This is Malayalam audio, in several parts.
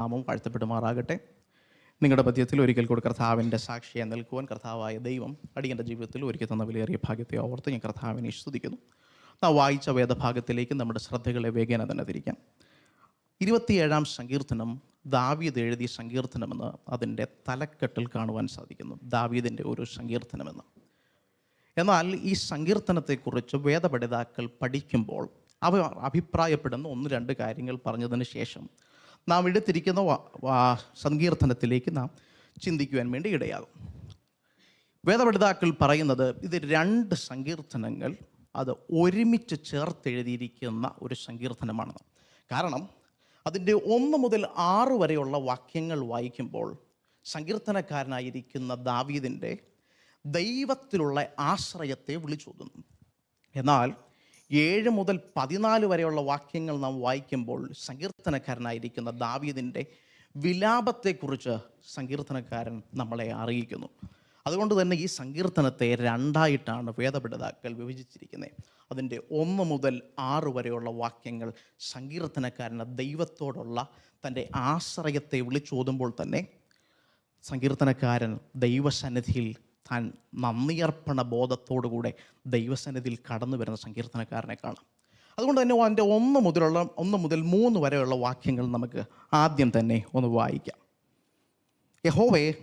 നാമം വാഴ്ത്തപ്പെടുമാറാകട്ടെ. നിങ്ങളുടെ പദ്യത്തിൽ ഒരിക്കൽ കൂടി കർത്താവിന്റെ സാക്ഷിയെ നിൽക്കുവാൻ കർത്താവായ ദൈവം അടിയന്റെ ജീവിതത്തിൽ ഒരിക്കൽ തന്ന വിലയേറിയ ഭാഗ്യത്തെ ഓർത്ത് ഞാൻ കർത്താവിനെ സ്തുതിക്കുന്നു. നാം വായിച്ച വേദഭാഗത്തിലേക്ക് നമ്മുടെ ശ്രദ്ധകളെ വേഗേന തന്നെ തിരിക്കാം. ഇരുപത്തിയേഴാം സങ്കീർത്തനം ദാവീദ് എഴുതിയ സങ്കീർത്തനമെന്ന് അതിന്റെ തലക്കെട്ടിൽ കാണുവാൻ സാധിക്കുന്നു. ദാവീദിന്റെ ഒരു സങ്കീർത്തനമെന്ന്. എന്നാൽ ഈ സങ്കീർത്തനത്തെക്കുറിച്ച് വേദപഠിതാക്കൾ പഠിക്കുമ്പോൾ അവ അഭിപ്രായപ്പെടുന്ന ഒന്ന് രണ്ട് കാര്യങ്ങൾ പറഞ്ഞതിന് ശേഷം നാം എടുത്തിരിക്കുന്ന സങ്കീർത്തനത്തിലേക്ക് നാം ചിന്തിക്കുവാൻ വേണ്ടി ഇടയാകും. വേദപഠിതാക്കൾ പറയുന്നത് ഇത് രണ്ട് സങ്കീർത്തനങ്ങൾ അത് ഒരുമിച്ച് ചേർത്തെഴുതിയിരിക്കുന്ന ഒരു സങ്കീർത്തനമാണ്. കാരണം അതിന്റെ ഒന്ന് മുതൽ ആറ് വരെയുള്ള വാക്യങ്ങൾ വായിക്കുമ്പോൾ സങ്കീർത്തനക്കാരനായിരിക്കുന്ന ദാവീദിന്റെ ദൈവത്തിലുള്ള ആശ്രയത്തെ വിളിച്ചോതുന്നു. എന്നാൽ ഏഴ് മുതൽ പതിനാല് വരെയുള്ള വാക്യങ്ങൾ നാം വായിക്കുമ്പോൾ സങ്കീർത്തനക്കാരനായിരിക്കുന്ന ദാവീദിന്റെ വിലാപത്തെക്കുറിച്ച് സങ്കീർത്തനക്കാരൻ നമ്മളെ അറിയിക്കുന്നു. അതുകൊണ്ട് തന്നെ ഈ സങ്കീർത്തനത്തെ രണ്ടായിട്ടാണ് വേദപഠിതാക്കൾ വിഭജിച്ചിരിക്കുന്നത്. അതിന്റെ ഒന്ന് മുതൽ ആറ് വരെയുള്ള വാക്യങ്ങൾ സങ്കീർത്തനക്കാരന് ദൈവത്തോടുള്ള തന്റെ ആശ്രയത്തെ വിളിച്ചോതുമ്പോൾ തന്നെ സങ്കീർത്തനക്കാരൻ ദൈവസന്നിധിയിൽ താൻ നന്ദിയർപ്പണ ബോധത്തോടുകൂടെ ദൈവസന്നിധിയിൽ കടന്നു വരുന്ന സങ്കീർത്തനക്കാരനെ കാണാം. അതുകൊണ്ട് തന്നെ അതിന്റെ ഒന്ന് മുതലുള്ള ഒന്ന് മുതൽ മൂന്ന് വരെയുള്ള വാക്യങ്ങൾ നമുക്ക് ആദ്യം തന്നെ ഒന്ന് വായിക്കാം. യഹോവേ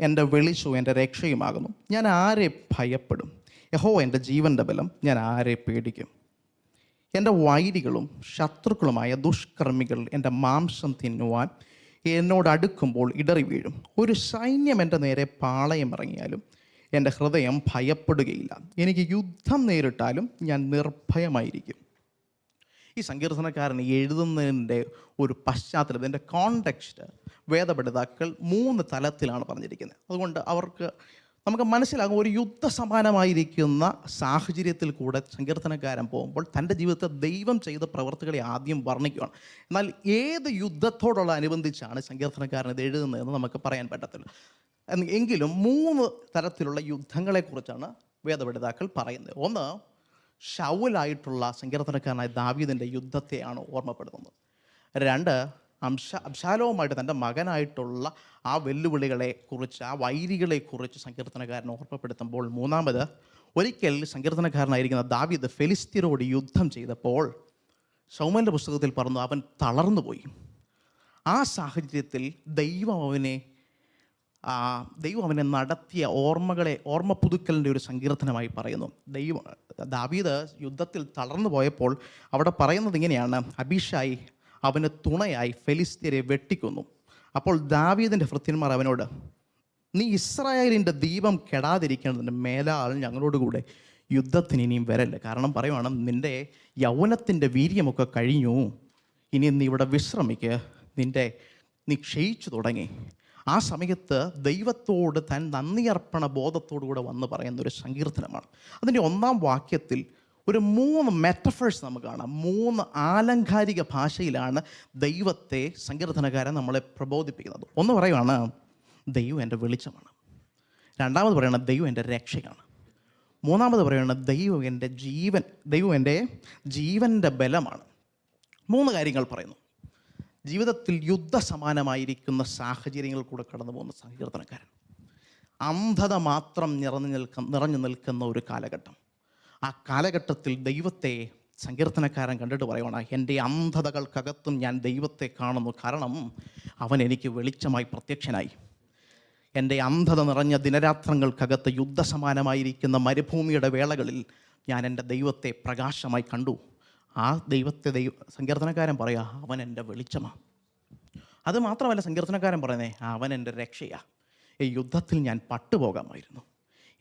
എന്റെ വെളിച്ചവും എന്റെ രക്ഷയുമാകുന്നു. ഞാൻ ആരെ ഭയപ്പെടും? യഹോ എന്റെ ജീവന്റെ ബലം ഞാൻ ആരെ പേടിക്കും? എന്റെ വൈരികളും ശത്രുക്കളുമായ ദുഷ്കർമ്മികൾ എന്റെ മാംസം തിന്നുവാൻ എന്നോട് അടുക്കുമ്പോൾ ഇടറി വീഴും. ഒരു സൈന്യം എന്റെ നേരെ പാളയം ഇറങ്ങിയാലും എന്റെ ഹൃദയം ഭയപ്പെടുകയില്ല. എനിക്ക് യുദ്ധം നേരിട്ടാലും ഞാൻ നിർഭയമായിരിക്കും. ഈ സങ്കീർത്തനക്കാരൻ എഴുതുന്നതിന്റെ ഒരു പശ്ചാത്തലം ഇതിന്റെ കോണ്ടെക്സ്റ്റ് വേദപഠിതാക്കൾ മൂന്ന് തലത്തിലാണ് പറഞ്ഞിരിക്കുന്നത്. അതുകൊണ്ട് അവർക്ക് നമുക്ക് മനസ്സിലാകും ഒരു യുദ്ധ സമാനമായിരിക്കുന്ന സാഹചര്യത്തിൽ കൂടെ സങ്കീർത്തനക്കാരൻ പോകുമ്പോൾ തന്റെ ജീവിതത്തെ ദൈവം ചെയ്ത പ്രവർത്തികളെ ആദ്യം വർണിക്കുകയാണ്. എന്നാൽ ഏത് യുദ്ധത്തോടുള്ള അനുബന്ധിച്ചാണ് സങ്കീർത്തനക്കാരൻ ഇത് എഴുതുന്നതെന്ന് നമുക്ക് പറയാൻ പറ്റത്തില്ല എങ്കിലും മൂന്ന് തരത്തിലുള്ള യുദ്ധങ്ങളെക്കുറിച്ചാണ് വേദപഠിതാക്കൾ പറയുന്നത്. ഒന്ന് ഷൗലായിട്ടുള്ള സങ്കീർത്തനക്കാരനായ ദാവീദിന്റെ യുദ്ധത്തെയാണ് ഓർമ്മപ്പെടുത്തുന്നത്. രണ്ട് അംശ അബ്ശാലോവുമായിട്ട് തന്റെ മകനായിട്ടുള്ള ആ വെല്ലുവിളികളെ കുറിച്ച് ആ വൈരികളെ കുറിച്ച് സങ്കീർത്തനക്കാരൻ ഓർമ്മപ്പെടുത്തുമ്പോൾ മൂന്നാമത് ഒരിക്കൽ സങ്കീർത്തനക്കാരനായിരിക്കുന്ന ദാവിദ് ഫെലിസ്തീനോട് യുദ്ധം ചെയ്തപ്പോൾ സൗമന്റെ പുസ്തകത്തിൽ പറഞ്ഞു അവൻ തളർന്നുപോയി ആ സാഹചര്യത്തിൽ ദൈവം അവനെ ദൈവം അവനെ നടത്തിയ ഓർമ്മകളെ ഓർമ്മ പുതുക്കലിന്റെ ഒരു സങ്കീർത്തനമായി പറയുന്നു. ദൈവം ദാവീദ് യുദ്ധത്തിൽ തളർന്നു പോയപ്പോൾ അവിടെ പറയുന്നത് ഇങ്ങനെയാണ് അഭിഷായി അവന് തുണയായി ഫെലിസ്തീനെ വെട്ടിക്കൊന്നു. അപ്പോൾ ദാവീദിന്റെ ഭൃത്യന്മാർ അവനോട് നീ ഇസ്രായേലിന്റെ ദീപം കെടാതിരിക്കേണ്ടതിന്റെ മേലാൾ ഞങ്ങളോടുകൂടെ യുദ്ധത്തിന് ഇനിയും വരല്ല? കാരണം പറയുവാണ് നിന്റെ യൗവനത്തിന്റെ വീര്യമൊക്കെ കഴിഞ്ഞു. ഇനി നീ ഇവിടെ വിശ്രമിക്ക്. നിന്റെ നീ ക്ഷയിച്ചു തുടങ്ങി. ആ സമയത്ത് ദൈവത്തോട് താൻ നന്ദിയർപ്പണ ബോധത്തോടുകൂടെ വന്ന് പറയുന്ന ഒരു സങ്കീർത്തനമാണ്. അതിന്റെ ഒന്നാം വാക്യത്തിൽ ഒരു മൂന്ന് മെറ്റഫേഴ്സ് നമുക്ക് കാണാം. മൂന്ന് ആലങ്കാരിക ഭാഷയിലാണ് ദൈവത്തെ സങ്കീർത്തനകാരൻ നമ്മളെ പ്രബോധിപ്പിക്കുന്നത്. ഒന്ന് പറയുവാണ് ദൈവം എന്റെ വെളിച്ചമാണ്. രണ്ടാമത് പറയുന്നത് ദൈവം എന്റെ രക്ഷയാണ്. മൂന്നാമത് പറയുന്നത് ദൈവം എന്റെ ജീവൻ ദൈവം എന്റെ ജീവന്റെ ബലമാണ്. മൂന്ന് കാര്യങ്ങൾ പറയുന്നു. ജീവിതത്തിൽ യുദ്ധസമാനമായിരിക്കുന്ന സാഹചര്യങ്ങൾ കൂടെ കടന്നു പോകുന്ന സങ്കീർത്തനക്കാരൻ. അന്ധത മാത്രം നിറഞ്ഞു നിൽക്കുന്ന നിറഞ്ഞു നിൽക്കുന്ന ഒരു കാലഘട്ടം. ആ കാലഘട്ടത്തിൽ ദൈവത്തെ സങ്കീർത്തനക്കാരൻ കണ്ടിട്ട് പറയണം എന്റെ അന്ധതകൾക്കകത്തും ഞാൻ ദൈവത്തെ കാണുന്നു. കാരണം അവൻ എനിക്ക് വെളിച്ചമായി പ്രത്യക്ഷനായി. എന്റെ അന്ധത നിറഞ്ഞ ദിനരാത്രങ്ങൾക്കകത്ത് യുദ്ധസമാനമായിരിക്കുന്ന മരുഭൂമിയുടെ വേളകളിൽ ഞാൻ എന്റെ ദൈവത്തെ പ്രകാശമായി കണ്ടു. ആ ദൈവത്തെ ദൈവ സങ്കീർത്തനക്കാരൻ പറയാ അവൻ എന്റെ വെളിച്ചമാണ് അത് മാത്രമല്ല സങ്കീർത്തനക്കാരൻ പറയുന്നേ അവൻ എന്റെ രക്ഷയാ. ഈ യുദ്ധത്തിൽ ഞാൻ പട്ടുപോകാമായിരുന്നു.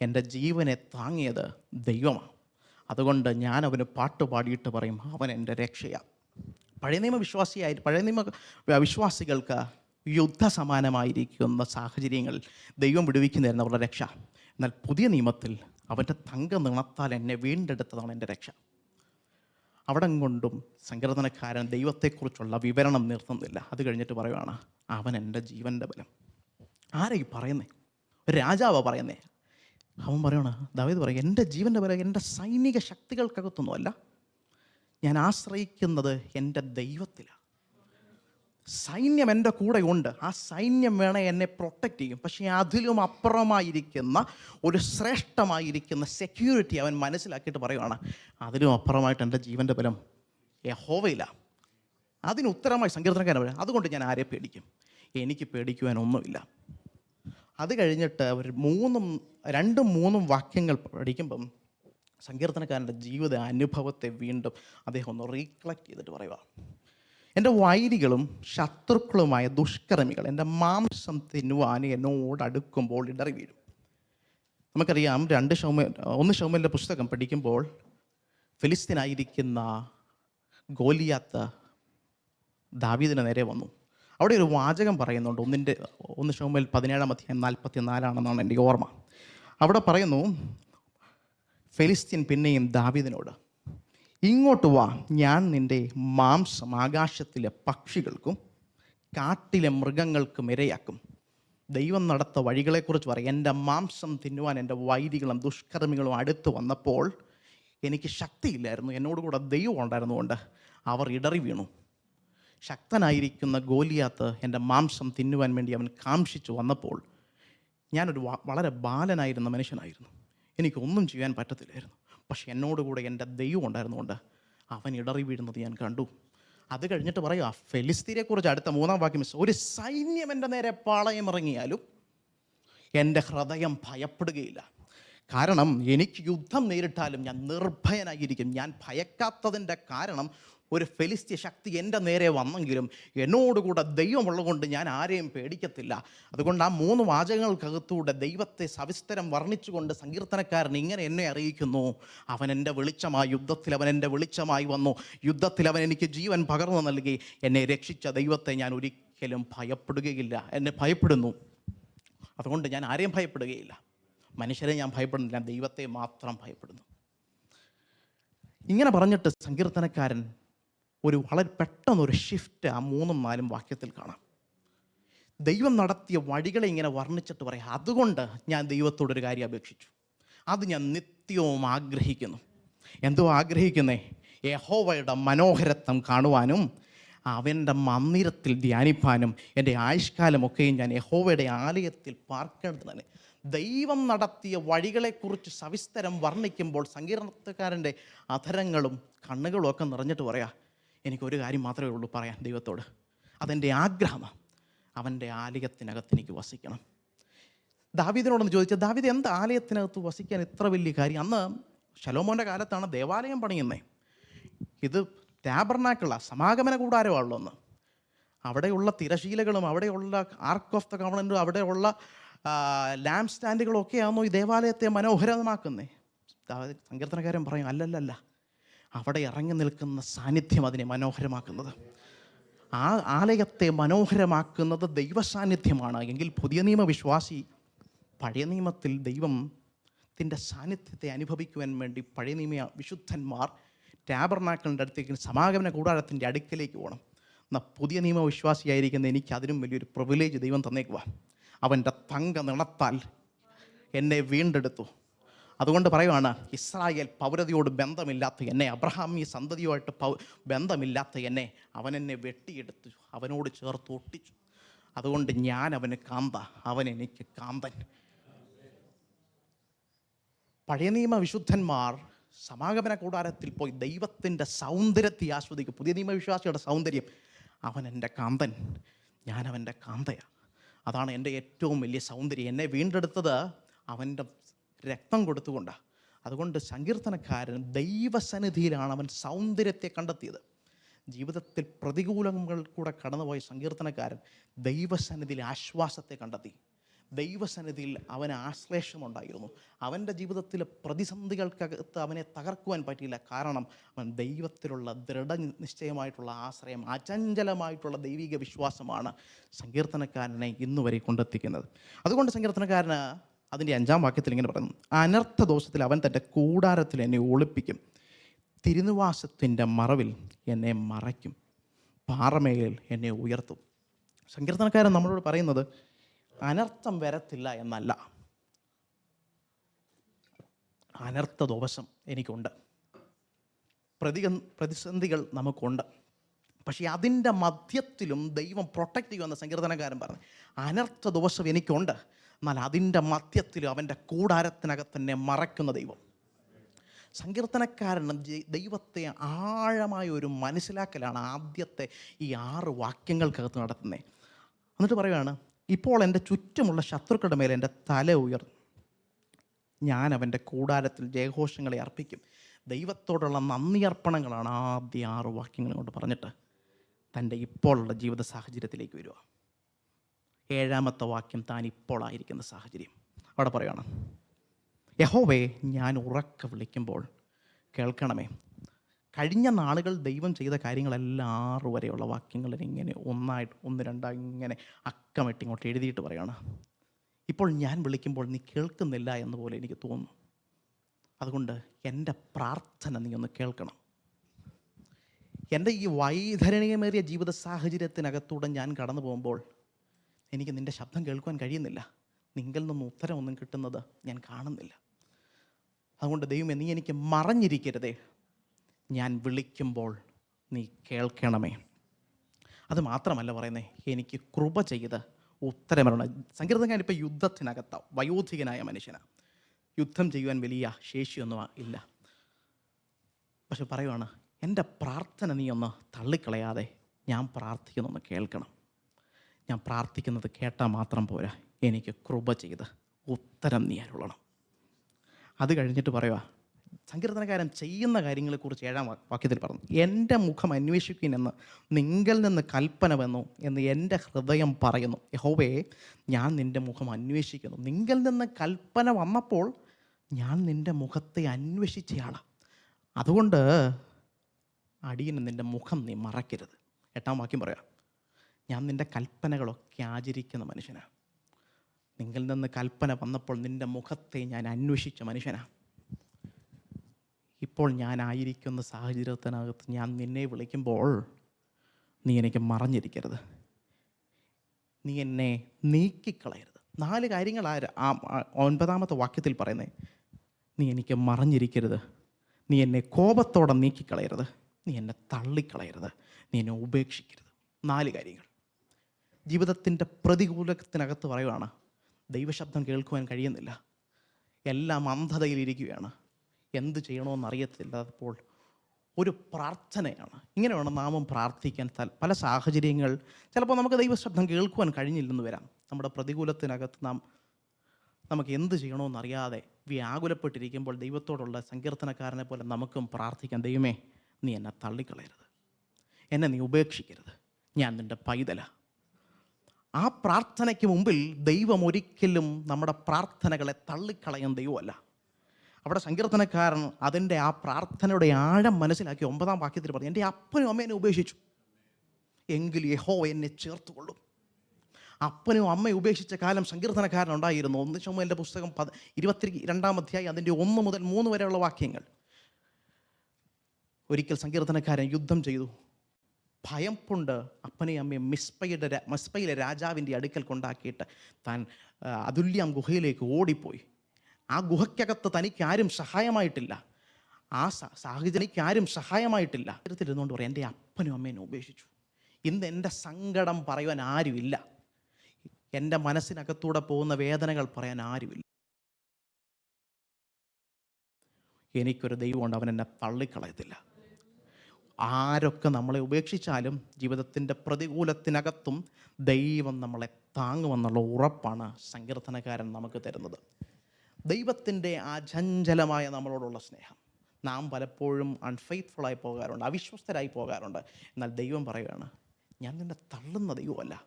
എന്റെ ജീവനെ താങ്ങിയത് ദൈവമാണ് അതുകൊണ്ട് ഞാൻ അവന് പാട്ട് പാടിയിട്ട് പറയും അവൻ എന്റെ രക്ഷയാ. പഴയ നിയമ വിശ്വാസിയായി പഴയ നിയമ വിശ്വാസികൾക്ക് യുദ്ധസമാനമായിരിക്കുന്ന സാഹചര്യങ്ങളിൽ ദൈവം വിടുവിക്കുന്നതായിരുന്നു അവരുടെ രക്ഷ. എന്നാൽ പുതിയ നിയമത്തിൽ അവന്റെ തങ്ക നിണത്താൽ എന്നെ വീണ്ടെടുത്തതാണ് എന്റെ രക്ഷ. അവിടം കൊണ്ടും സങ്കീർത്തനക്കാരൻ ദൈവത്തെക്കുറിച്ചുള്ള വിവരണം നിർത്തുന്നില്ല. അത് കഴിഞ്ഞിട്ട് പറയുവാണ് അവൻ എന്റെ ജീവന്റെ ബലം. ആരായി പറയുന്നേ? രാജാവാണ് പറയുന്നേ. അവൻ പറയണ ദാവീദ് പറയും എന്റെ ജീവന്റെ ബലം എന്റെ സൈനിക ശക്തികൾക്കകത്തൊന്നുമല്ല. ഞാൻ ആശ്രയിക്കുന്നത് എന്റെ ദൈവത്തിലാണ് സൈന്യം എന്റെ കൂടെ ഉണ്ട് ആ സൈന്യം വേണേ എന്നെ പ്രൊട്ടക്റ്റ് ചെയ്യും. പക്ഷേ അതിലും അപ്പുറമായിരിക്കുന്ന ഒരു ശ്രേഷ്ഠമായിരിക്കുന്ന സെക്യൂരിറ്റി അവൻ മനസ്സിലാക്കിയിട്ട് പറയുവാണ് അതിലും അപ്പുറമായിട്ട് എന്റെ ജീവന്റെ ബലം യഹോവയില്ല അതിന് ഉത്തരമായി സങ്കീർത്തനക്കാരൻ അതുകൊണ്ട് ഞാൻ ആരെ പേടിക്കും? എനിക്ക് പേടിക്കുവാൻ ഒന്നുമില്ല അത് കഴിഞ്ഞിട്ട് അവർ മൂന്നും രണ്ടും മൂന്നും വാക്യങ്ങൾ പഠിക്കുമ്പം സങ്കീർത്തനക്കാരന്റെ ജീവിത അനുഭവത്തെ വീണ്ടും അദ്ദേഹം ഒന്ന് റീക്ലക്ട് ചെയ്തിട്ട് പറയുക എന്റെ വൈരികളും ശത്രുക്കളുമായ ദുഷ്കർമ്മികൾ എന്റെ മാംസം തിന്നുവാൻ എന്നോട് അടുക്കുമ്പോൾ ഇടറി വീഴും. നമുക്കറിയാം രണ്ട് ഷൗമ ഒന്ന് ഷൗമലിന്റെ പുസ്തകം പഠിക്കുമ്പോൾ ഫിലിസ്തീനായിരിക്കുന്ന ഗോലിയാത്ത് ദാവീദിന് നേരെ വന്നു. അവിടെ ഒരു വാചകം പറയുന്നുണ്ട്. ഒന്നിന്റെ ഒന്ന് ഷോമൽ പതിനേഴാം അധ്യായം നാൽപ്പത്തി നാലാണെന്നാണ് എന്റെ ഓർമ്മ. അവിടെ പറയുന്നു ഫെലിസ്തീൻ പിന്നെയും ദാവീദിനോട് ഇങ്ങോട്ട് വാ ഞാൻ നിന്റെ മാംസം ആകാശത്തിലെ പക്ഷികൾക്കും കാട്ടിലെ മൃഗങ്ങൾക്കും ഇരയാക്കും. ദൈവം നടത്ത വഴികളെക്കുറിച്ച് പറയും. എന്റെ മാംസം തിന്നുവാൻ എന്റെ വൈദികളും ദുഷ്കർമ്മികളും അടുത്ത് വന്നപ്പോൾ എനിക്ക് ശക്തിയില്ലായിരുന്നു. എന്നോട് കൂടെ ദൈവം ഉണ്ടായിരുന്നുകൊണ്ട് അവർ ഇടറി വീണു. ശക്തനായിരിക്കുന്ന ഗോലിയാത്ത് എന്റെ മാംസം തിന്നുവാൻ വേണ്ടി അവൻ കാംക്ഷിച്ചു വന്നപ്പോൾ ഞാനൊരു വളരെ ബാലനായിരുന്ന മനുഷ്യനായിരുന്നു. എനിക്കൊന്നും ചെയ്യാൻ പറ്റത്തില്ലായിരുന്നു. പക്ഷെ എന്നോടുകൂടെ എന്റെ ദൈവം ഉണ്ടായിരുന്നുകൊണ്ട് അവൻ ഇടറി വീഴുന്നത് ഞാൻ കണ്ടു. അത് കഴിഞ്ഞിട്ട് പറയുക ഫെലിസ്തീനെക്കുറിച്ച് അടുത്ത മൂന്നാം വാക്യം മിസ് ഒരു സൈന്യം എന്റെ നേരെ പാളയം ഇറങ്ങിയാലും എന്റെ ഹൃദയം ഭയപ്പെടുകയില്ല. കാരണം എനിക്ക് യുദ്ധം നേരിട്ടാലും ഞാൻ നിർഭയനായിരിക്കും. ഞാൻ ഭയക്കാത്തതിന്റെ കാരണം ഒരു ഫെലിസ്ത്യ ശക്തി എന്റെ നേരെ വന്നെങ്കിലും എന്നോടുകൂടെ ദൈവമുള്ളതുകൊണ്ട് ഞാൻ ആരെയും പേടിക്കത്തില്ല. അതുകൊണ്ട് ആ മൂന്ന് വാചകങ്ങൾക്കകത്തൂടെ ദൈവത്തെ സവിസ്തരം വർണിച്ചുകൊണ്ട് സങ്കീർത്തനക്കാരൻ ഇങ്ങനെ എന്നെ അറിയിക്കുന്നു. അവൻ എന്റെ വെളിച്ചമായി യുദ്ധത്തിൽ അവൻ എന്റെ വെളിച്ചമായി വന്നു. യുദ്ധത്തിൽ അവൻ എനിക്ക് ജീവൻ പകർന്നു നൽകി. എന്നെ രക്ഷിച്ച ദൈവത്തെ ഞാൻ ഒരിക്കലും ഭയപ്പെടുകയില്ല. എന്നെ ഭയപ്പെടുന്നു. അതുകൊണ്ട് ഞാൻ ആരെയും ഭയപ്പെടുകയില്ല. മനുഷ്യരെ ഞാൻ ഭയപ്പെടുന്നില്ല ദൈവത്തെ മാത്രം ഭയപ്പെടുന്നു. ഇങ്ങനെ പറഞ്ഞിട്ട് സങ്കീർത്തനക്കാരൻ ഒരു വളരെ പെട്ടെന്നൊരു ഷിഫ്റ്റ് ആ മൂന്നും നാലും വാക്യത്തിൽ കാണാം. ദൈവം നടത്തിയ വഴികളെ ഇങ്ങനെ വർണിച്ചിട്ട് പറയാം അതുകൊണ്ട് ഞാൻ ദൈവത്തോടൊരു കാര്യം അപേക്ഷിച്ചു. അത് ഞാൻ നിത്യവും ആഗ്രഹിക്കുന്നു. എന്തോ ആഗ്രഹിക്കുന്നേ? യഹോവയുടെ മനോഹരത്വം കാണുവാനും അവന്റെ മന്ദിരത്തിൽ ധ്യാനിപ്പാനും എന്റെ ആയുഷ്കാലമൊക്കെയും ഞാൻ യഹോവയുടെ ആലയത്തിൽ പാർക്കേണ്ടതാണ് ദൈവം നടത്തിയ വഴികളെക്കുറിച്ച് സവിസ്തരം വർണിക്കുമ്പോൾ സങ്കീർണത്തക്കാരന്റെ അധരങ്ങളും കണ്ണുകളും ഒക്കെ നിറഞ്ഞിട്ട് പറയാം എനിക്കൊരു കാര്യം മാത്രമേ ഉള്ളൂ പറയാൻ ദൈവത്തോട്. അതെന്റെ ആഗ്രഹമാണ് അവന്റെ ആലയത്തിനകത്ത് എനിക്ക് വസിക്കണം. ദാവിദിനോടൊന്ന് ചോദിച്ചാൽ ദാവിദ് എന്ത് ആലയത്തിനകത്ത് വസിക്കാൻ ഇത്ര വലിയ കാര്യം? അന്ന് ശലോമോന്റെ കാലത്താണ് ദേവാലയം പണിയുന്നത് ഇത് ടാബർനാക്കിള സമാഗമന കൂടാരമാണല്ലോ ഒന്ന് അവിടെയുള്ള തിരശീലകളും അവിടെയുള്ള ആർക്ക് ഓഫ് ദ കവണന്റും അവിടെയുള്ള ലാമ്പ് സ്റ്റാൻഡുകളൊക്കെയാണോ ഈ ദേവാലയത്തെ മനോഹരമാക്കുന്നേ? സങ്കീർത്തനക്കാരൻ പറയും അല്ലല്ലല്ല. അവിടെ ഇറങ്ങി നിൽക്കുന്ന സാന്നിധ്യം അതിനെ മനോഹരമാക്കുന്നത്. ആ ആലയത്തെ മനോഹരമാക്കുന്നത് ദൈവ സാന്നിധ്യമാണ് എങ്കിൽ പുതിയ നിയമവിശ്വാസി പഴയ നിയമത്തിൽ ദൈവത്തിന്റെ സാന്നിധ്യത്തെ അനുഭവിക്കുവാൻ വേണ്ടി പഴയ നിയമ വിശുദ്ധന്മാർ ടാബർനാക്കളിന്റെ അടുത്തേക്ക് സമാഗമന കൂടാരത്തിന്റെ അടുക്കലേക്ക് പോകണം. എന്നാൽ പുതിയ നിയമവിശ്വാസിയായിരിക്കുന്ന എനിക്ക് അതിനും വലിയൊരു പ്രിവിലേജ് ദൈവം തന്നേക്കുവാ. അവന്റെ തങ്ക നിണത്താൽ എന്നെ വീണ്ടെടുത്തു. അതുകൊണ്ട് പറയുവാണ് ഇസ്രായേൽ പൗരതയോട് ബന്ധമില്ലാത്ത എന്നെ അബ്രഹാം ഈ സന്തതിയുമായിട്ട് പൗ ബന്ധമില്ലാത്ത എന്നെ അവൻ എന്നെ വെട്ടിയെടുത്തു അവനോട് ചേർത്ത് ഒട്ടിച്ചു. അതുകൊണ്ട് ഞാൻ അവന് കാന്ത അവൻ എനിക്ക് കാന്തൻ. പഴയ നിയമ വിശുദ്ധന്മാർ സമാഗമന കൂടാരത്തിൽ പോയി ദൈവത്തിന്റെ സൗന്ദര്യത്തെ ആസ്വദിക്കും. പുതിയ നിയമവിശ്വാസിയുടെ സൗന്ദര്യം അവൻ എന്റെ കാന്തൻ ഞാൻ അവന്റെ കാന്തയാണ് അതാണ് എന്റെ ഏറ്റവും വലിയ സൗന്ദര്യം. എന്നെ വീണ്ടെടുത്തത് അവന്റെ രക്തം കൊടുത്തുകൊണ്ടാണ് അതുകൊണ്ട് സങ്കീർത്തനക്കാരൻ ദൈവസന്നിധിയിലാണ് അവൻ സൗന്ദര്യത്തെ കണ്ടെത്തിയത്. ജീവിതത്തിൽ പ്രതികൂലങ്ങൾ കൂടെ കടന്നുപോയ സങ്കീർത്തനക്കാരൻ ദൈവസന്നിധിയിൽ ആശ്വാസത്തെ കണ്ടെത്തി. ദൈവസന്നിധിയിൽ അവന് ആശ്ലേഷമുണ്ടായിരുന്നു. അവന്റെ ജീവിതത്തിലെ പ്രതിസന്ധികൾക്കകത്ത് അവനെ തകർക്കുവാൻ പറ്റിയില്ല. കാരണം അവൻ ദൈവത്തിലുള്ള ദൃഢ ദൃഢനിശ്ചയമായിട്ടുള്ള ആശ്രയം അചഞ്ചലമായിട്ടുള്ള ദൈവിക വിശ്വാസമാണ് സങ്കീർത്തനക്കാരനെ ഇന്നുവരെ കൊണ്ടെത്തിക്കുന്നത്. അതുകൊണ്ട് സങ്കീർത്തനക്കാരന് അതിന്റെ അഞ്ചാം വാക്യത്തിൽ ഇങ്ങനെ പറയുന്നു. അനർത്ഥ ദോഷത്തിൽ അവൻ തന്റെ കൂടാരത്തിൽ എന്നെ ഒളിപ്പിക്കും. തിരുനിവാസത്തിന്റെ മറവിൽ എന്നെ മറയ്ക്കും. പാറമേലിൽ എന്നെ ഉയർത്തും. സങ്കീർത്തനക്കാരൻ നമ്മളോട് പറയുന്നത് അനർത്ഥം വരത്തില്ല എന്നല്ല. അനർത്ഥ ദോഷം എനിക്കുണ്ട്. പ്രതിക പ്രതിസന്ധികൾ നമുക്കുണ്ട്. പക്ഷേ അതിന്റെ മധ്യത്തിലും ദൈവം പ്രൊട്ടക്റ്റ് ചെയ്യുമെന്ന് സങ്കീർത്തനക്കാരൻ പറഞ്ഞു. അനർത്ഥ ദോഷം എനിക്കുണ്ട്. എന്നാൽ അതിന്റെ മധ്യത്തിലും അവന്റെ കൂടാരത്തിനകത്ത് തന്നെ മറയ്ക്കുന്ന ദൈവം. സങ്കീർത്തനക്കാരൻ ജെ- ദൈവത്തെ ആഴമായ ഒരു മനസ്സിലാക്കലാണ് ആദ്യത്തെ ഈ ആറ് വാക്യങ്ങൾക്കകത്ത് നടത്തുന്നത്. എന്നിട്ട് പറയുകയാണ് ഇപ്പോൾ എന്റെ ചുറ്റുമുള്ള ശത്രുക്കളുടെ മേലെ എന്റെ തല ഉയർന്നു. ഞാൻ അവന്റെ കൂടാരത്തിൽ ജയഘോഷങ്ങളെ അർപ്പിക്കും. ദൈവത്തോടുള്ള നന്ദി അർപ്പണങ്ങളാണ് ആദ്യ ആറ് വാക്യങ്ങൾ കൊണ്ട് പറഞ്ഞിട്ട് തന്റെ ഇപ്പോഴുള്ള ജീവിത സാഹചര്യത്തിലേക്ക് വരിക. ഏഴാമത്തെ വാക്യം താൻ ഇപ്പോഴായിരിക്കുന്ന സാഹചര്യം. അവിടെ പറയുകയാണ് യഹോവേ ഞാൻ ഉറക്ക വിളിക്കുമ്പോൾ കേൾക്കണമേ. കഴിഞ്ഞ നാളുകൾ ദൈവം ചെയ്ത കാര്യങ്ങളെല്ലാം ആറ് വരെയുള്ള വാക്യങ്ങൾ ഇങ്ങനെ ഒന്നായിട്ട് ഒന്ന് രണ്ടാ ഇങ്ങനെ അക്കമിട്ട് ഇങ്ങോട്ട് എഴുതിയിട്ട് പറയണം. ഇപ്പോൾ ഞാൻ വിളിക്കുമ്പോൾ നീ കേൾക്കുന്നില്ല എന്ന് പോലെ എനിക്ക് തോന്നുന്നു. അതുകൊണ്ട് എന്റെ പ്രാർത്ഥന നീ ഒന്ന് കേൾക്കണം. എന്റെ ഈ വൈതരണീയമേറിയ ജീവിത സാഹചര്യത്തിനകത്തൂടെ ഞാൻ കടന്നു പോകുമ്പോൾ എനിക്ക് നിന്റെ ശബ്ദം കേൾക്കുവാൻ കഴിയുന്നില്ല. നിങ്ങളിൽ നിന്നും ഉത്തരമൊന്നും കിട്ടുന്നത് ഞാൻ കാണുന്നില്ല. അതുകൊണ്ട് ദൈവമേ നീ എനിക്ക് മറഞ്ഞിരിക്കരുതേ. ഞാൻ വിളിക്കുമ്പോൾ നീ കേൾക്കണമേ. അത് മാത്രമല്ല എനിക്ക് കൃപ ചെയ്ത് ഉത്തരമരണം സങ്കീർത്തനക്കാരൻ ഇപ്പോൾ യുദ്ധത്തിനകത്താവും വയോധികനായ മനുഷ്യനാണ് യുദ്ധം ചെയ്യുവാൻ വലിയ ശേഷിയൊന്നും ഇല്ല. പക്ഷെ പറയുവാണ് എന്റെ പ്രാർത്ഥന നീ ഒന്ന് തള്ളിക്കളയാതെ ഞാൻ പ്രാർത്ഥിക്കുന്നൊന്ന് കേൾക്കണം. ഞാൻ പ്രാർത്ഥിക്കുന്നത് കേട്ടാൽ മാത്രം പോരാ. എനിക്ക് കൃപ ചെയ്ത് ഉത്തരം നീ അരുളണം. അത് കഴിഞ്ഞിട്ട് പറയുക സങ്കീർത്തനക്കാരൻ ചെയ്യുന്ന കാര്യങ്ങളെക്കുറിച്ച് ഏഴാം വാക്യത്തിൽ പറഞ്ഞു. എന്റെ മുഖം അന്വേഷിക്കുന്നെന്ന് നിങ്ങൾ നിന്ന് കൽപ്പന വന്നു എന്ന് എന്റെ ഹൃദയം പറയുന്നു. യഹോവേ ഞാൻ നിന്റെ മുഖം അന്വേഷിക്കുന്നു. നിങ്ങൾ നിന്ന് കൽപ്പന വന്നപ്പോൾ ഞാൻ നിന്റെ മുഖത്തെ അന്വേഷിച്ചയാളാണ് അതുകൊണ്ട് അടിയന് നിന്റെ മുഖം നീ മറക്കരുത്. എട്ടാം വാക്യം പറയാം. ഞാൻ നിന്റെ കൽപ്പനകളൊക്കെ ആചരിക്കുന്ന മനുഷ്യനാണ് നിങ്ങളിൽ നിന്ന് കൽപ്പന വന്നപ്പോൾ നിന്റെ മുഖത്തെ ഞാൻ അന്വേഷിച്ച മനുഷ്യനാണ് ഇപ്പോൾ ഞാനായിരിക്കുന്ന സാഹചര്യത്തിനകത്ത് ഞാൻ നിന്നെ വിളിക്കുമ്പോൾ നീ എനിക്ക് മറഞ്ഞിരിക്കരുത്. നീ എന്നെ നീക്കിക്കളയരുത്. നാല് കാര്യങ്ങൾ ആ ഒൻപതാമത്തെ വാക്യത്തിൽ പറയുന്നത് നീ എനിക്ക് മറഞ്ഞിരിക്കരുത്. നീ എന്നെ കോപത്തോടെ നീക്കിക്കളയരുത്. നീ എന്നെ തള്ളിക്കളയരുത്. നീ എന്നെ ഉപേക്ഷിക്കരുത്. നാല് കാര്യങ്ങൾ. ജീവിതത്തിന്റെ പ്രതികൂലത്തിനകത്ത് പറയുവാണ് ദൈവശബ്ദം കേൾക്കുവാൻ കഴിയുന്നില്ല. എല്ലാം അന്ധതയിലിരിക്കുകയാണ്. എന്ത് ചെയ്യണമെന്ന് അറിയത്തില്ലാത്തപ്പോൾ ഒരു പ്രാർത്ഥനയാണ്. ഇങ്ങനെ വേണം നാമം പ്രാർത്ഥിക്കാൻ പല സാഹചര്യങ്ങൾ. ചിലപ്പോൾ നമുക്ക് ദൈവശബ്ദം കേൾക്കുവാൻ കഴിഞ്ഞില്ലെന്ന് വരാം. നമ്മുടെ പ്രതികൂലത്തിനകത്ത് നാം നമുക്ക് എന്ത് ചെയ്യണമെന്നറിയാതെ വ്യാകുലപ്പെട്ടിരിക്കുമ്പോൾ ദൈവത്തോടുള്ള സങ്കീർത്തനക്കാരനെ പോലെ നമുക്കും പ്രാർത്ഥിക്കാം. ദൈവമേ നീ എന്നെ തള്ളിക്കളയരുത്. എന്നെ നീ ഉപേക്ഷിക്കരുത്. ഞാൻ നിന്റെ പൈതല. ആ പ്രാർത്ഥനയ്ക്ക് മുമ്പിൽ ദൈവം ഒരിക്കലും നമ്മുടെ പ്രാർത്ഥനകളെ തള്ളിക്കളയുന്ന ദൈവമല്ല. അവിടെ സങ്കീർത്തനക്കാരൻ അതിന്റെ ആ പ്രാർത്ഥനയുടെ ആഴം മനസ്സിലാക്കി ഒമ്പതാം വാക്യത്തിൽ പറഞ്ഞു എന്റെ അപ്പനും അമ്മേനെ ഉപേക്ഷിച്ചു. എങ്കിൽ യഹോ എന്നെ ചേർത്തുകൊള്ളും. അപ്പനും അമ്മയും ഉപേക്ഷിച്ച കാലം സങ്കീർത്തനക്കാരൻ ഉണ്ടായിരുന്നു. ഒന്ന് ചുമലിന്റെ പുസ്തകം പത് ഇരുപത്തി രണ്ടാം അധ്യായം അതിന്റെ ഒന്ന് മുതൽ മൂന്ന് വരെയുള്ള വാക്യങ്ങൾ. ഒരിക്കൽ സങ്കീർത്തനക്കാരൻ യുദ്ധം ചെയ്തു. ഭയപ്പുണ്ട് അപ്പനെയും അമ്മയും മിസ്പയുടെ മിസ്പയിലെ രാജാവിന്റെ അടുക്കൽ കൊണ്ടാക്കിയിട്ട് താൻ അതുല്യാം ഗുഹയിലേക്ക് ഓടിപ്പോയി. ആ ഗുഹയ്ക്കകത്ത് തനിക്ക് ആരും സഹായമായിട്ടില്ല. ആ സ- സാഹചര്യം എനിക്ക് ആരും സഹായമായിട്ടില്ല. ഇരുന്നുകൊണ്ട് പറയാം എന്റെ അപ്പനും അമ്മേനും ഉപേക്ഷിച്ചു. ഇന്ന് എന്റെ സങ്കടം പറയുവാൻ ആരുമില്ല. എന്റെ മനസ്സിനകത്തൂടെ പോകുന്ന വേദനകൾ പറയാൻ ആരുമില്ല. എനിക്കൊരു ദൈവമുണ്ട് അവൻ എന്നെ തള്ളിക്കളയത്തില്ല. ആരൊക്കെ നമ്മളെ ഉപേക്ഷിച്ചാലും ജീവിതത്തിന്റെ പ്രതികൂലത്തിനകത്തും ദൈവം നമ്മളെ താങ്ങുമെന്നുള്ള ഉറപ്പാണ് സങ്കീർത്തനക്കാരൻ നമുക്ക് തരുന്നത്. ദൈവത്തിന്റെ ആ ചഞ്ചലമായ നമ്മളോടുള്ള സ്നേഹം. നാം പലപ്പോഴും അൺഫെയ്ത്ത്ഫുള്ളായി പോകാറുണ്ട് അവിശ്വസ്തരായി പോകാറുണ്ട്. എന്നാൽ ദൈവം പറയുകയാണ് ഞാൻ നിന്നെ തള്ളുന്ന ദൈവമല്ല.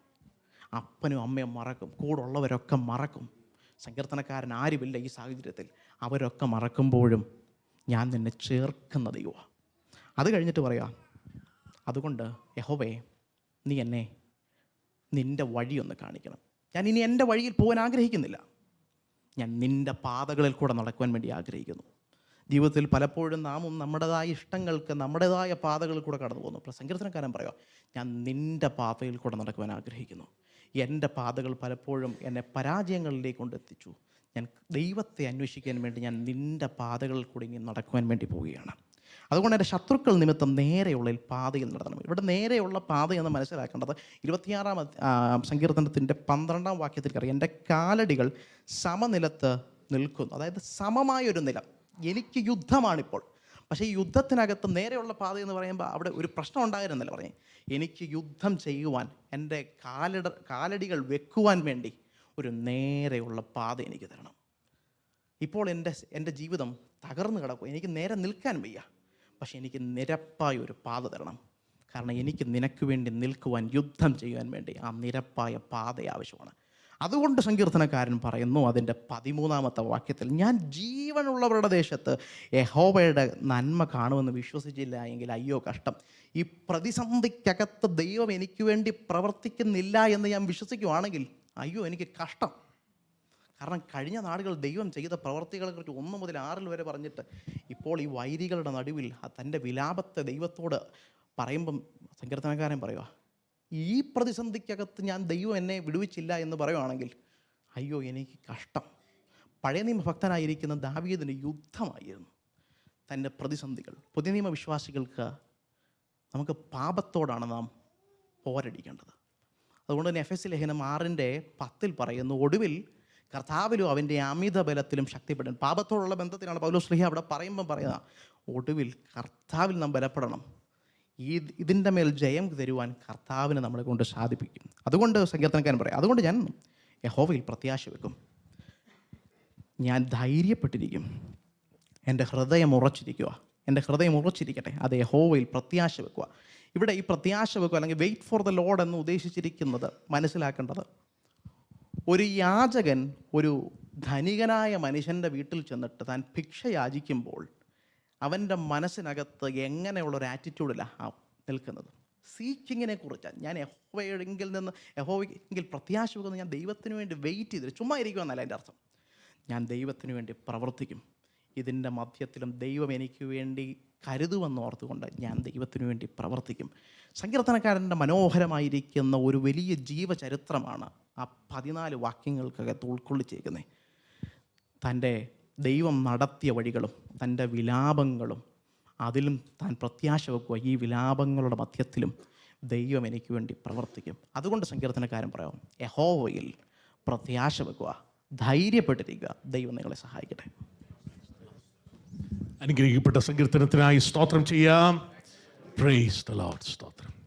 അപ്പനും അമ്മയും മറക്കും കൂടുള്ളവരൊക്കെ മറക്കും. സങ്കീർത്തനക്കാരൻ ആരുമില്ല ഈ സാഹചര്യത്തിൽ. അവരൊക്കെ മറക്കുമ്പോഴും ഞാൻ നിന്നെ ചേർക്കുന്ന ദൈവമാണ് അത് കഴിഞ്ഞിട്ട് പറയാ അതുകൊണ്ട് യഹോവേ നീ എന്നെ നിന്റെ വഴിയൊന്ന് കാണിക്കണം. ഞാൻ ഇനി എന്റെ വഴിയിൽ പോകാൻ ആഗ്രഹിക്കുന്നില്ല. ഞാൻ നിന്റെ പാതകളിൽ കൂടെ നടക്കുവാൻ വേണ്ടി ആഗ്രഹിക്കുന്നു. ജീവിതത്തിൽ പലപ്പോഴും നാമും നമ്മുടേതായ ഇഷ്ടങ്ങൾക്ക് നമ്മുടേതായ പാതകളിൽ കൂടെ കടന്നു പോകുന്നു അപ്പോൾ സങ്കീർത്തനക്കാരൻ പറയുക ഞാൻ നിന്റെ പാതയിൽ കൂടെ നടക്കുവാൻ ആഗ്രഹിക്കുന്നു. എന്റെ പാതകൾ പലപ്പോഴും എന്നെ പരാജയങ്ങളിലേക്ക് കൊണ്ടെത്തിച്ചു ഞാൻ ദൈവത്തെ അന്വേഷിക്കാൻ വേണ്ടി ഞാൻ നിന്റെ പാതകളിൽ കൂടി ഇങ്ങനെ നടക്കുവാൻ വേണ്ടി പോവുകയാണ്. അതുകൊണ്ട് എന്റെ ശത്രുക്കൾ നിമിത്തം നേരെയുള്ള പാതയിൽ നടത്തണം. ഇവിടെ നേരെയുള്ള പാതയെന്ന് മനസ്സിലാക്കേണ്ടത് ഇരുപത്തിയാറാം സങ്കീർത്തനത്തിന്റെ പന്ത്രണ്ടാം വാക്യത്തിൽ കയറി എന്റെ കാലടികൾ സമനിലത്ത് നിൽക്കുന്നു. അതായത് സമമായൊരു നിലം. എനിക്ക് യുദ്ധമാണിപ്പോൾ. പക്ഷേ ഈ യുദ്ധത്തിനകത്ത് നേരെയുള്ള പാത എന്ന് പറയുമ്പോൾ അവിടെ ഒരു പ്രശ്നം ഉണ്ടായിരുന്നില്ല പറയും എനിക്ക് യുദ്ധം ചെയ്യുവാൻ എന്റെ കാലട കാലടികൾ വെക്കുവാൻ വേണ്ടി ഒരു നേരെയുള്ള പാത എനിക്ക് തരണം. ഇപ്പോൾ എന്റെ എന്റെ ജീവിതം തകർന്നു കിടക്കും. എനിക്ക് നേരെ നിൽക്കാൻ വയ്യ. പക്ഷെ എനിക്ക് നിരപ്പായ ഒരു പാത തരണം. കാരണം എനിക്ക് നിനക്ക് വേണ്ടി നിൽക്കുവാൻ യുദ്ധം ചെയ്യുവാൻ വേണ്ടി ആ നിരപ്പായ പാത ആവശ്യമാണ്. അതുകൊണ്ട് സങ്കീർത്തനക്കാരൻ പറയുന്നു അതിന്റെ പതിമൂന്നാമത്തെ വാക്യത്തിൽ ഞാൻ ജീവനുള്ളവരുടെ ദേശത്ത് യഹോബയുടെ നന്മ കാണുമെന്ന് വിശ്വസിച്ചില്ല എങ്കിൽ അയ്യോ കഷ്ടം. ഈ പ്രതിസന്ധിക്കകത്ത് ദൈവം എനിക്ക് വേണ്ടി പ്രവർത്തിക്കുന്നില്ല എന്ന് ഞാൻ വിശ്വസിക്കുവാണെങ്കിൽ അയ്യോ എനിക്ക് കഷ്ടം. കാരണം കഴിഞ്ഞ നാടുകൾ ദൈവം ചെയ്ത പ്രവർത്തികളെക്കുറിച്ച് ഒന്ന് മുതൽ ആറിൽ വരെ പറഞ്ഞിട്ട് ഇപ്പോൾ ഈ വൈരികളുടെ നടുവിൽ തന്റെ വിലാപത്തെ ദൈവത്തോട് പറയുമ്പം സങ്കീർത്തനക്കാരൻ പറയുക ഈ പ്രതിസന്ധിക്കകത്ത് ഞാൻ ദൈവം എന്നെ വിടുവിച്ചില്ല എന്ന് പറയുവാണെങ്കിൽ അയ്യോ എനിക്ക് കഷ്ടം. പഴയ നിയമ ഭക്തനായിരിക്കുന്ന ദാവീദിന് യുദ്ധമായിരുന്നു തന്റെ പ്രതിസന്ധികൾ. പുതിയ നിയമ വിശ്വാസികൾക്ക് നമുക്ക് പാപത്തോടാണ് നാം പോരടിക്കേണ്ടത്. അതുകൊണ്ട് തന്നെ എഫ് എസ് ലേഖനം ആറിന്റെ പത്തിൽ പറയുന്നു ഒടുവിൽ കർത്താവിലും അവന്റെ അമിത ബലത്തിലും ശക്തിപ്പെടും പാപത്തോടുള്ള ബന്ധത്തിലാണ് പൗലോസ് സ്ലിഹ അവിടെ പറയുമ്പോൾ പറയുക ഒടുവിൽ കർത്താവിൽ നാം ബലപ്പെടണം. ഈ ഇതിന്റെ മേൽ ജയം തരുവാൻ കർത്താവിനെ നമ്മളെ കൊണ്ട് സാധിപ്പിക്കും. അതുകൊണ്ട് സങ്കീർത്തനക്കാരൻ പറയാം. അതുകൊണ്ട് ഞാൻ യഹോവയിൽ പ്രത്യാശ വെക്കും. ഞാൻ ധൈര്യപ്പെട്ടിരിക്കും. എന്റെ ഹൃദയം ഉറച്ചിരിക്കുക. എന്റെ ഹൃദയം ഉറച്ചിരിക്കട്ടെ. അത് യഹോവയിൽ പ്രത്യാശ വെക്കുക. ഇവിടെ ഈ പ്രത്യാശ വെക്കുക അല്ലെങ്കിൽ വെയിറ്റ് ഫോർ ദ ലോഡ് എന്ന് ഉദ്ദേശിച്ചിരിക്കുന്നത് മനസ്സിലാക്കേണ്ടത് ഒരു യാചകൻ ഒരു ധനികനായ മനുഷ്യന്റെ വീട്ടിൽ ചെന്നിട്ട് താൻ ഭിക്ഷ യാചിക്കുമ്പോൾ അവന്റെ മനസ്സിനകത്ത് എങ്ങനെയുള്ള ഒരു ആറ്റിറ്റ്യൂഡിലാണ് ആ നിൽക്കുന്നത്? സീക്കിങ്ങിനെ കുറിച്ചാണ് ഞാൻ യഹോവയെങ്കിൽ നിന്ന് യഹോവെങ്കിൽ പ്രത്യാശ വെക്കുന്ന ഞാൻ ദൈവത്തിന് വേണ്ടി വെയിറ്റ് ചെയ്തിട്ട് ചുമ്മാ ഇരിക്കുമെന്നല്ല എന്റെ അർത്ഥം. ഞാൻ ദൈവത്തിന് വേണ്ടി പ്രവർത്തിക്കും. ഇതിന്റെ മധ്യത്തിലും ദൈവം എനിക്ക് വേണ്ടി കരുതുമെന്ന് ഓർത്തുകൊണ്ട് ഞാൻ ദൈവത്തിനു വേണ്ടി പ്രവർത്തിക്കും. സങ്കീർത്തനക്കാരന്റെ മനോഹരമായിരിക്കുന്ന ഒരു വലിയ ജീവചരിത്രമാണ് ആ പതിനാല് വാക്യങ്ങൾക്കകത്ത് ഉൾക്കൊള്ളിച്ചേക്കുന്നത്. തന്റെ ദൈവം നടത്തിയ വഴികളും തന്റെ വിലാപങ്ങളും അതിലും താൻ പ്രത്യാശ വെക്കുക ഈ വിലാപങ്ങളുടെ മധ്യത്തിലും ദൈവം എനിക്ക് വേണ്ടി പ്രവർത്തിക്കും. അതുകൊണ്ട് സങ്കീർത്തനക്കാരൻ പറയാം യഹോവയിൽ പ്രത്യാശ വെക്കുക ധൈര്യപ്പെട്ടിരിക്കുക ദൈവം നിങ്ങളെ സഹായിക്കട്ടെ. അനുഗ്രഹിക്കപ്പെട്ട സങ്കീർത്തനത്തിനായി സ്തോത്രം ചെയ്യാം. പ്രൈസ് ദ ലോർഡ് സ്തോത്രം.